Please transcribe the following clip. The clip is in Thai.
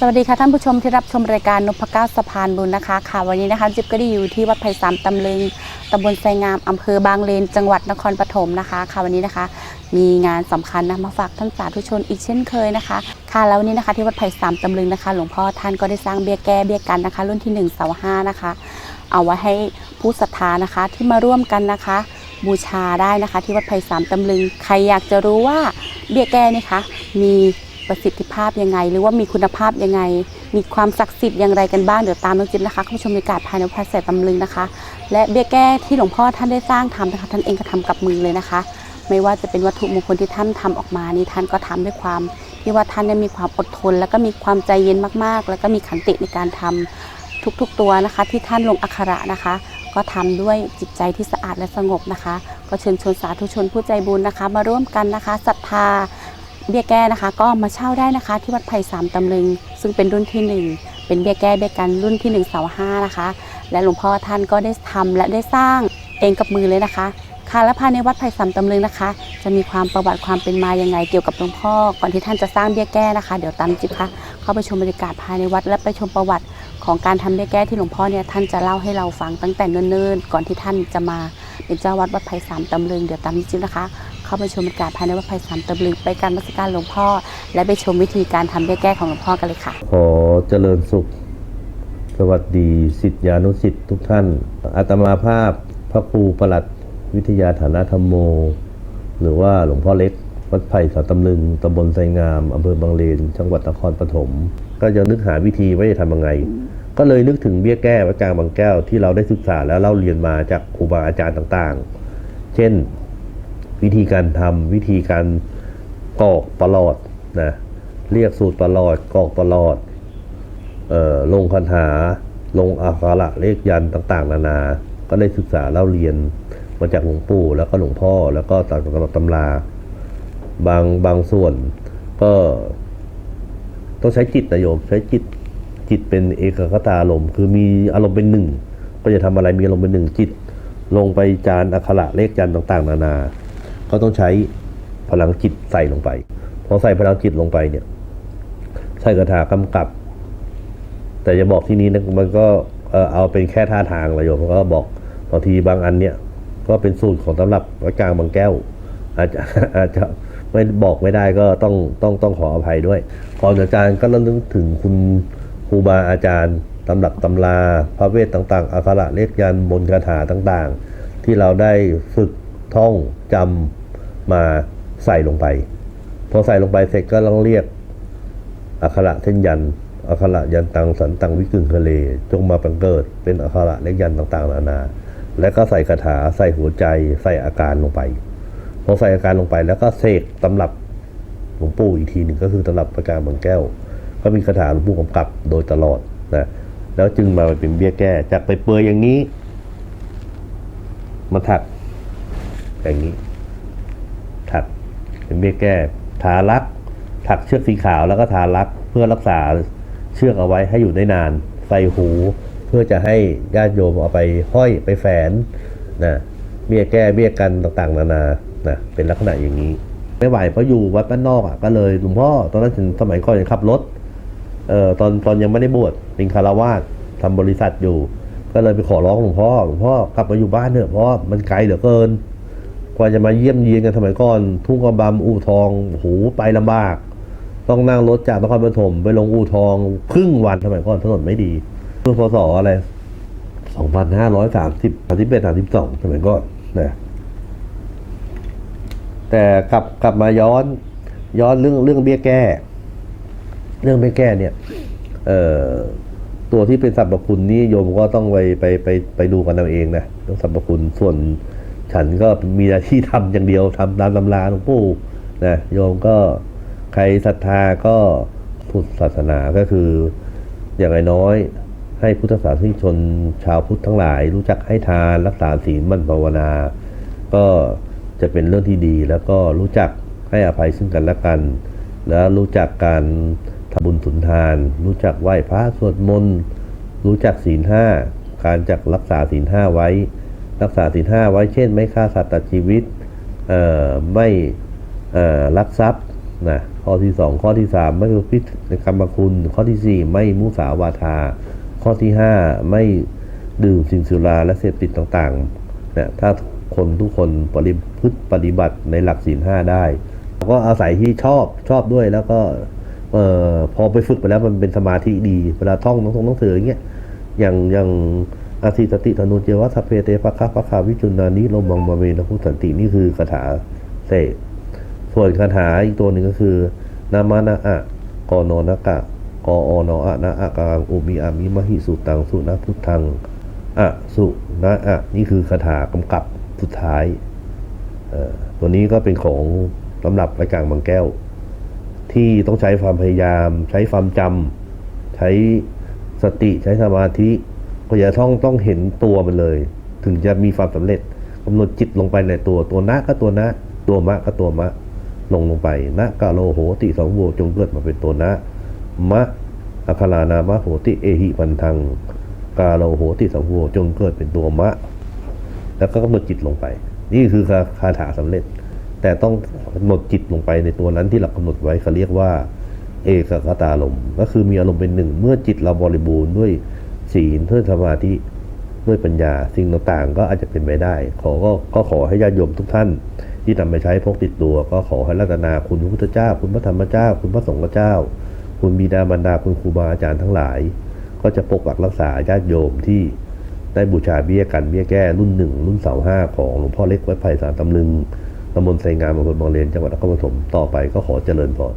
สวัสดีค่ะท่านผู้ชมที่รับชมรายการนพเก้าสะพานบุญนะคะค่ะวันนี้นะคะจิ๊บก็ได้อยู่ที่วัดไผ่สามตำลึงตำบลไซงามอำเภอบางเลน จังหวัดนครปฐมนะคะค่ะวันนี้นะคะ มีงานสำคัญนะมาฝากท่านสาธุชนอีกเช่นเคยนะคะค่ะแล้ววันนี้นะคะที่วัดไผ่สามตำลึงนะคะ หลวงพ่อท่านก็ได้สร้างเบี้ยแก้เบี้ยกันนะคะ รุ่นที่1เสาห้านะคะ เอาไว้ให้ผู้ศรัทธานะคะที่มาร่วมกันนะคะ บูชาได้นะคะ ที่วัดไผ่สามตำลึง ใครอยากจะรู้ว่าเบี้ยแก้นี่คะมี ประสิทธิภาพยังไง หรือว่ามีคุณภาพยังไง มีความศักดิ์สิทธิ์อย่างไรกันบ้างเดี๋ยวตามน้องจิ๊บนะคะเข้าไปชมบรรยากาศภายในวัดไผ่สามตำลึงนะคะ และเบี้ยแก้ที่หลวงพ่อท่านได้สร้างทำนะคะท่านเองก็ทำกับมือเลยนะคะ ไม่ว่าจะเป็นวัตถุมงคลที่ท่านทำออกมานี่ท่านก็ทำด้วยความที่ว่าท่านได้มีความอดทน แล้วก็มีความใจเย็นมากๆ แล้วก็มีขันติในการทำทุกๆตัวนะคะ ที่ท่านลงอักขระนะคะก็ทำด้วยจิตใจที่สะอาดและสงบนะคะ ก็เชิญชวนสาธุชนผู้ใจบุญนะคะ มาร่วมกันนะคะศรัทธา เบี้ยแก้นะคะ ก็มาเช่าได้นะคะ ที่วัดไผ่สามตำลึง ซึ่งเป็นรุ่นที่หนึ่งเป็นเบี้ยแก้เบี้ยกันรุ่นที่หนึ่งเสาห้านะคะ และหลวงพ่อท่านก็ได้ทำและได้สร้างเองกับมือเลยนะคะค่ะและภายในวัดไผ่สามตำลึงนะคะ จะมีความประวัติความเป็นมายังไงเกี่ยวกับหลวงพ่อ ก่อนที่ท่านจะสร้างเบี้ยแก้นะคะ เดี๋ยวตามจิ๊บค่ะเข้าไปชมบรรยากาศภายในวัด และไปชมประวัติของการทำเบี้ยแก้ที่หลวงพ่อเนี่ยท่านจะเล่าให้เราฟังตั้งแต่เนิ่นๆ ก่อนที่ท่านจะมาเป็นเจ้าวัดวัดไผ่สามตำลึงเดี๋ยวตามจิ๊บนะคะ เข้าไปชมบรรยากาศภายในวัดไผ่สามตำลึงไปการมัสการหลวงพ่อ และไปชมวิธีการทำเบี้ยแก้ของหลวงพ่อกันเลยค่ะ ขอเจริญสุข สวัสดีสิทธิานุสิทธิ์ทุกท่านอาตมาภาพพระครูประหลัดวิทยาฐานะธรรมโม หรือว่าหลวงพ่อเล็กวัดไผ่สามตำลึงตำบลไซงามอำเภอบางเลนจังหวัดนครปฐมก็จะนึกหาวิธีว่าจะทำยังไงก็เลยนึกถึงเบี้ยแก้วัดกลางบางแก้วที่เราได้ศึกษาแล้วเราเรียนมาจากครูบาอาจารย์ต่างๆ เช่น วิธีการทำวิธีการกอกประหลอดนะเรียกสูตรประหลอดกอกประหลอดเอ่อลงคาถาลงอักขระเลขยันต์ต่างๆ นานา ก็ได้ศึกษาเล่าเรียนมาจากหลวงปู่แล้วก็หลวงพ่อแล้วก็ตามตำตำราบางบางส่วนก็ต้องใช้จิตนะโยม ใช้จิตจิตเป็นเอกคตาอารมณ์คือมีอารมณ์เป็นหนึ่ง ก็จะทำอะไรมีอารมณ์เป็นหนึ่งจิต ลงไปจานอักขระเลขยันต์ต่าง ๆ นานา ก็ต้องใช้พลังจิตใส่ลงไป พอใส่พลังจิตลงไปเนี่ย ใส่คาถากำกับ แต่จะบอกที่นี้นะมันก็เออเอาเป็นแค่ท่าทางเลยโยมก็บอกบางทีบางอันเนี่ย ก็เป็นสูตรของตำรับวัดกลางบางแก้ว อาจจะอาจจะไม่บอกไม่ได้ก็ต้องต้องต้องขออภัยด้วยก่อนอาจารย์ก็ระลึกถึงคุณครูบาอาจารย์ตำรับตำราพระเวทต่าง ๆอักขระเลขยันต์มนต์คาถาต่าง ๆ ที่เราได้ฝึก ท่องจำมาใส่ลงไป พอใส่ลงไปเสร็จก็ต้องเรียกอักขระเส้นยันอักขระยันตังสันตังวิกึงคะเล จงมาบังเกิด เป็นอักขระและยันต์ต่างๆนานา แล้วก็ใส่คาถาใส่หัวใจใส่อาการลงไป พอใส่อาการลงไปแล้วก็เสกตำรับหลวงปู่อีกทีหนึ่งก็คือตำรับประการบางแก้ว ก็มีคาถาหลวงปู่กำกับโดยตลอดนะแล้วจึงมาเป็นเบี้ยแก้จากไปเปลือยอย่างนี้ มาถัก อย่างนี้ ถักเป็นเบี้ยแก้ทาลัก ถักเชือกสีขาวแล้วก็ทาลักเพื่อรักษาเชือกเอาไว้ให้อยู่ได้นาน ใส่หู เพื่อจะให้ญาติโยมเอาไปห้อยไปแฝนนะเบี้ยแก้เบี้ยกันต่างๆ นานานะเป็นลักษณะอย่างนี้ ไม่ไหวเพราะอยู่วัดบ้านนอกอะก็เลยหลวงพ่อตอนนั้นถึงสมัยก่อนยังขับรถเอ่อตอนตอนยังไม่ได้บวชเป็นคารวาสทำบริษัทอยู่ ก็เลยไปขอร้องหลวงพ่อหลวงพ่อกลับมาอยู่บ้านเถอะเพราะมันไกลเหลือเกิน กว่าจะมาเยี่ยมเยียนกันสมัยก่อน ทุ่งกระบำอู่ทองโหไปลำบาก ต้องนั่งรถจากนครปฐมไปลงอู่ทองครึ่งวันสมัยก่อนถนนไม่ดีเมื่อพศอะไรสองพันห้าร้อยสามสิบสามสิบเอ็ดสามสิบสองสมัยก่อนนะแต่กลับกลับมาย้อนย้อนเรื่องเรื่องเบี้ยแก้ เรื่องเบี้ยแก้เนี่ย เอ่อตัวที่เป็นสรรพคุณนี่โยมก็ต้องไปไปไปไปดูกันเอาเองนะเรื่องสรรพคุณส่วน ฉันก็มีหน้าที่ทำอย่างเดียวทำตามตำราหลวงปู่นะโยมก็ใครศรัทธาก็พุทธศาสนาก็คืออย่างน้อยให้พุทธศาสนิกชนชาวพุทธทั้งหลาย รู้จักให้ทานรักษาศีลมั่นภาวนา ก็จะเป็นเรื่องที่ดีแล้วก็รู้จักให้อภัยซึ่งกันและกัน แล้วรู้จักการทำบุญสุนทาน รู้จักไหว้พระสวดมนต์รู้จักศีลห้าการจักรักษาศีลห้าไว้ รักษาศีลห้าไว้เช่น ไม่ฆ่าสัตว์ตัดชีวิตไม่ลักทรัพย์นะข้อที่สองข้อที่สามไม่พิษในกรรมคุณ ข้อที่สี่ไม่มุสาวาทา ข้อที่ห้าไม่ดื่มสิ่งสุราและเสพติดต่างๆเนี่ยถ้าคนทุกคนปฏิพฤติปฏิบัติในหลักศีลห้าได้ ก็อาศัยที่ชอบชอบด้วยแล้วก็ออพอไปฝึกไปแล้วมันเป็นสมาธิดี เวลาท่องหนังทงหนังสืออย่างเงี้ยอย่างอย่าง อาทิสติธนุเจวะสเพเตปะคะปะคาวิจุนานิโลมังมาเวนะพุสันตินี่คือคาถาเสกส่วนคาถาอีกตัวหนึ่งก็คือ นามานะอะกอนอนกะกออนอะนะอะกังอุมิอามิมหิสุตังสุนะพุทธังอะสุนะอะนี่คือคาถากำกับสุดท้ายตัวนี้ก็เป็นของสำหรับไว้กลางบางแก้ว ที่ต้องใช้ความพยายาม ใช้ความจำใช้สติใช้สมาธิ ก็อย่าท่องต้องเห็นตัวมันเลย ถึงจะมีความสำเร็จกำหนดจิตลงไปในตัวตัวนะก็ตัวนะตัวมะก็ตัวมะลงลงไปนะกาโลโหติสองโวจงเกิดมาเป็นตัวนะมะอัคลานามะโหติเอหิพันธังกาโลโหติสองโวจงเกิดเป็นตัวมะ แล้วก็กำหนดจิตลงไป นี่คือคาคาถาสำเร็จ แต่ต้องกำหนดจิตลงไปในตัวนั้นที่เรากำหนดไว้เขาเรียกว่า เอกคตาลมก็คือมีอารมณ์เป็นหนึ่ง เมื่อจิตเราบริบูรณ์ด้วย ศีลด้วยสมาธิด้วยปัญญาสิ่งต่างๆ ก็อาจจะเป็นไปได้ ขอก็ก็ขอให้ญาติโยมทุกท่าน ที่นำไปใช้พกติดตัว ก็ขอให้รัตนาคุณพระพุทธเจ้า คุณพระธรรมเจ้า คุณพระสงฆ์เจ้า คุณบิดามารดาคุณครูบาอาจารย์ทั้งหลาย ก็จะปกปักรักษาญาติโยมที่ได้บูชาเบี้ยกันเบี้ยแก้รุ่นหนึ่งรุ่นเสาห้าของหลวงพ่อเล็กวัดไผ่สารตำลึงตำบลไซงามอำเภอบางเลนจังหวัดนครปฐมต่อไปก็ขอเจริญพร